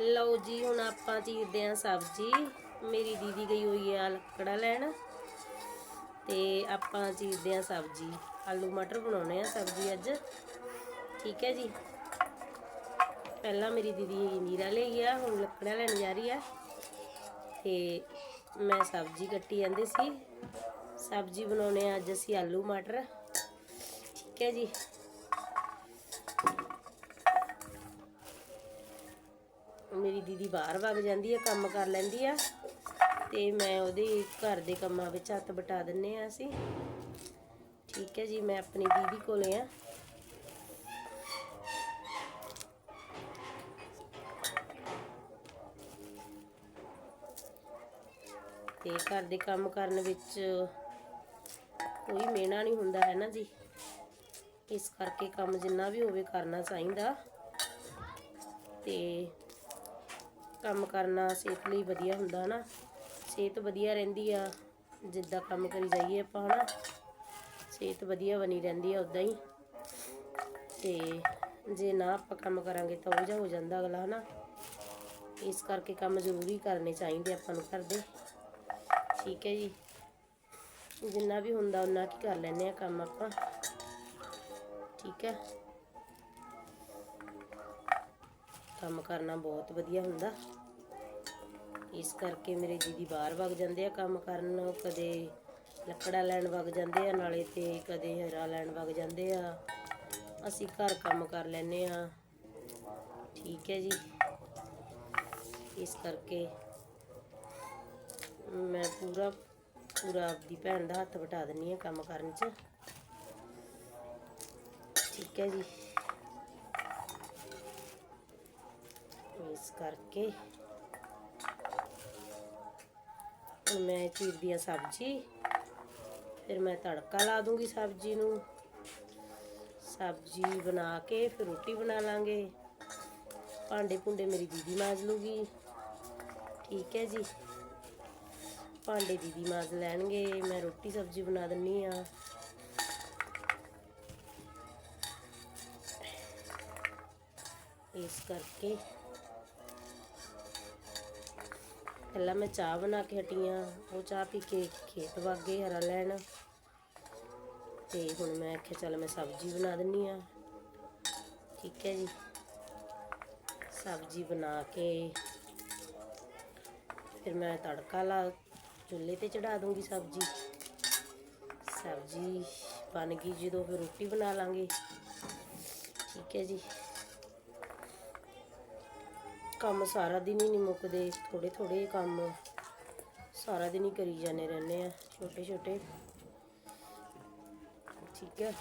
ਲਓ ਜੀ, ਹੁਣ ਆਪਾਂ ਚੀਰਦੇ ਆਂ ਸਬਜ਼ੀ। ਮੇਰੀ ਦੀਦੀ ਗਈ ਹੋਈ ਆ ਲੱਕੜਾ ਲੈਣ। ਤੇ ਆਪਾਂ ਚੀਰਦੇ ਆਂ ਸਬਜ਼ੀ। ਆਲੂ ਮਟਰ ਬਣਾਉਣੇ ਆ ਸਬਜ਼ੀ ਅੱਜ। ਠੀਕ ਹੈ ਜੀ? ਪਹਿਲਾਂ ਮੇਰੀ ਦੀਦੀ ਨੀਰਾ ਲੈ ਗਿਆ ਹੁਣ ਲੱਕੜਾ ਲੈਣ ਜਾ ਰਹੀ ਆ। ਤੇ ਮੈਂ ਸਬਜ਼ੀ ਕੱਟੀ ਜਾਂਦੀ ਸੀ। ਸਬਜ਼ੀ ਬਣਾਉਣੇ ਆ ਅੱਜ ਅਸੀਂ ਆਲੂ ਮਟਰ। ਠੀਕ ਹੈ ਜੀ? ਮੇਰੀ ਦੀਦੀ ਬਾਹਰ ਵਗ ਜਾਂਦੀ ਹੈ ਕੰਮ ਕਰ ਲੈਂਦੀ ਆ। ਤੇ ਮੈਂ ਉਹਦੇ ਘਰ ਦੇ ਕੰਮਾਂ ਵਿੱਚ ਹੱਥ ਬਟਾ ਦਿੰਨੇ ਆ ਅਸੀਂ। ਠੀਕ ਹੈ ਜੀ, ਮੈਂ ਆਪਣੀ ਦੀਦੀ ਕੋਲੇ ਆ। ਤੇ ਘਰ ਦੇ ਕੰਮ ਕਰਨ ਵਿੱਚ ਕੋਈ ਮਿਹਣਾ ਨਹੀਂ ਹੁੰਦਾ, ਹੈ ਨਾ ਜੀ? ਇਸ ਕਰਕੇ ਕੰਮ ਜਿੰਨਾ ਵੀ ਹੋਵੇ ਕਰਨਾ ਚਾਹੀਦਾ। ਤੇ ਕੰਮ ਕਰਨਾ ਸਿਹਤ ਲਈ ਵਧੀਆ ਹੁੰਦਾ ਨਾ ਸਿਹਤ ਵਧੀਆ ਰਹਿੰਦੀ ਆ, ਜਿੱਦਾਂ ਕੰਮ ਕਰੀ ਜਾਈਏ ਆਪਾਂ ਹਨਾ। ਸਿਹਤ ਵਧੀਆ ਬਣੀ ਰਹਿੰਦੀ ਆ ਉਦਾਂ ਹੀ। ਤੇ ਜੇ ਨਾ ਆਪਾਂ ਕੰਮ ਕਰਾਂਗੇ ਤਾਂ ਉਹ ਜਾ ਹੋ ਜਾਂਦਾ ਅਗਲਾ ਹਨਾ। ਇਸ ਕਰਕੇ ਕੰਮ ਜ਼ਰੂਰੀ ਕਰਨੇ ਚਾਹੀਦੇ ਆਪਾਂ ਨੂੰ ਘਰ ਦੇ। ਠੀਕ ਹੈ ਜੀ। ਜਿੰਨਾ ਵੀ ਹੁੰਦਾ ਉਹਨਾਂ ਕੀ ਕਰ ਲੈਨੇ ਆ ਕੰਮ ਆਪਾਂ। ਠੀਕ ਹੈ। ਕੰਮ ਕਰਨਾ ਬਹੁਤ ਵਧੀਆ ਹੁੰਦਾ। ਇਸ ਕਰਕੇ ਮੇਰੇ ਦੀਦੀ ਬਾਹਰ ਵਗ ਜਾਂਦੇ ਆ ਕੰਮ ਕਰਨ, ਕਦੇ ਲੱਕੜਾ ਲੈਣ ਵਗ ਜਾਂਦੇ ਆ, ਨਾਲੇ ਤੇ ਕਦੇ ਹਰਾ ਲੈਣ ਵਗ ਜਾਂਦੇ ਆ। ਅਸੀਂ ਘਰ ਕੰਮ ਕਰ ਲੈਨੇ ਆ। ਠੀਕ ਹੈ ਜੀ। ਇਸ ਕਰਕੇ ਮੈਂ ਪੂਰਾ ਪੂਰਾ ਆਪਦੀ ਭੈਣ ਦਾ ਹੱਥ ਵਟਾ ਦਿੰਨੀ ਆ ਕੰਮ ਕਰਨ 'ਚ। ਠੀਕ ਹੈ ਜੀ। ਇਸ ਕਰਕੇ ਹੁਣ ਮੈਂ ਚੀਰਦੀ ਆ ਸਬਜ਼ੀ, ਫਿਰ ਮੈਂ ਤੜਕਾ ਲਾ ਦੂੰਗੀ ਸਬਜ਼ੀ ਨੂੰ। ਸਬਜ਼ੀ ਬਣਾ ਕੇ ਫਿਰ ਰੋਟੀ ਬਣਾ ਲਾਂਗੇ। ਭਾਂਡੇ ਭੁੰਡੇ ਮੇਰੀ ਦੀਦੀ ਮਾਜ ਲੂਗੀ। ਠੀਕ ਹੈ ਜੀ। ਭਾਂਡੇ ਦੀਦੀ ਮਾਜ ਲੈਣਗੇ, ਮੈਂ ਰੋਟੀ ਸਬਜ਼ੀ ਬਣਾ ਦਿੰਨੀ ਆ। ਇਸ ਕਰਕੇ ਪਹਿਲਾਂ ਮੈਂ ਚਾਹ ਬਣਾ ਕੇ ਹਟੀ ਆ ਉਹ ਚਾਹ ਪੀ ਕੇ ਖੇਤ ਵਾਗੇ ਹਰਾ ਲੈਣ। ਤੇ ਹੁਣ ਮੈਂ ਆਖਿਆ, ਚੱਲ ਮੈਂ ਸਬਜ਼ੀ ਬਣਾ ਦਿੰਨੀ ਆ। ਠੀਕ ਹੈ ਜੀ। ਸਬਜ਼ੀ ਬਣਾ ਕੇ ਫਿਰ ਮੈਂ ਤੜਕਾ ਲਾ, ਚੁੱਲ੍ਹੇ ਤੇ ਚੜਾ ਦੂੰਗੀ ਸਬਜ਼ੀ। ਸਬਜ਼ੀ ਬਣ ਗਈ, ਜਦੋਂ ਫਿਰ ਰੋਟੀ ਬਣਾ ਲਾਂਗੇ। ਠੀਕ ਹੈ ਜੀ। ਕੰਮ ਸਾਰਾ ਦਿਨ ਹੀ ਨਹੀਂ ਮੁੱਕਦੇ ਥੋੜੇ ਥੋੜੇ ਕੰਮ ਸਾਰਾ ਦਿਨ ਹੀ ਕਰੀ ਜਾਂਦੇ ਰਹਿੰਦੇ ਆ, ਛੋਟੇ ਛੋਟੇ। ਠੀਕ ਹੈ।